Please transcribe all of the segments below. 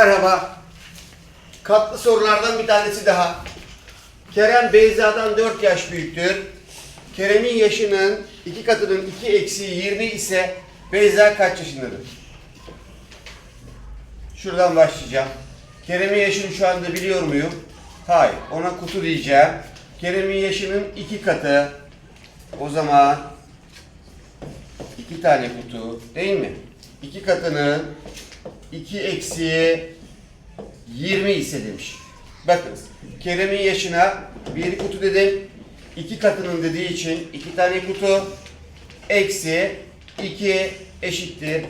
Merhaba. Katlı sorulardan bir tanesi daha. Kerem Beyza'dan 4 yaş büyüktür. Kerem'in yaşının iki katının 2 eksiği 20 ise Beyza kaç yaşındadır? Şuradan başlayacağım. Kerem'in yaşını şu anda biliyor muyum? Hayır. Ona kutu diyeceğim. Kerem'in yaşının iki katı. O zaman iki tane kutu değil mi? İki katının 2 eksiği 20 ise demiş. Bakınız Kerem'in yaşına bir kutu dedim. iki katının dediği için iki tane kutu eksi 2 eşittir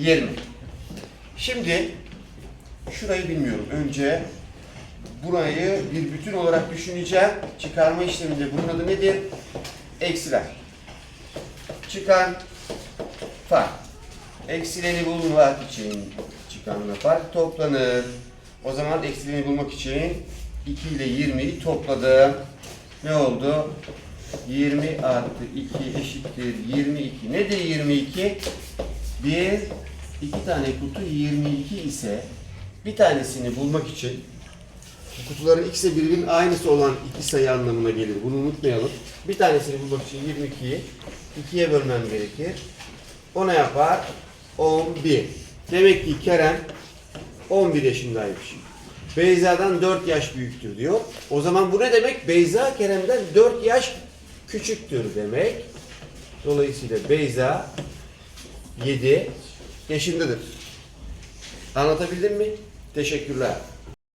20. Şimdi şurayı bilmiyorum. Önce burayı bir bütün olarak düşüneceğim. Çıkarma işleminde bunun adı nedir? Eksiler. Çıkan fark. Eksileni bulmak için çıkanla fark toplanır. O zaman eksileni bulmak için 2 ile 20'yi topladım. Ne oldu? 20 artı 2 eşittir 22. Nedir 22? Bir, iki tane kutu 22 ise bir tanesini bulmak için kutuların ikisi birbirinin aynısı olan iki sayı anlamına gelir. Bunu unutmayalım. Bir tanesini bulmak için 22'yi 2'ye bölmem gerekir. O ne yapar? 11. Demek ki Kerem 11 yaşındaymış. Beyza'dan 4 yaş büyüktür diyor. O zaman bu ne demek? Beyza Kerem'den 4 yaş küçüktür demek. Dolayısıyla Beyza 7 yaşındadır. Anlatabildim mi? Teşekkürler.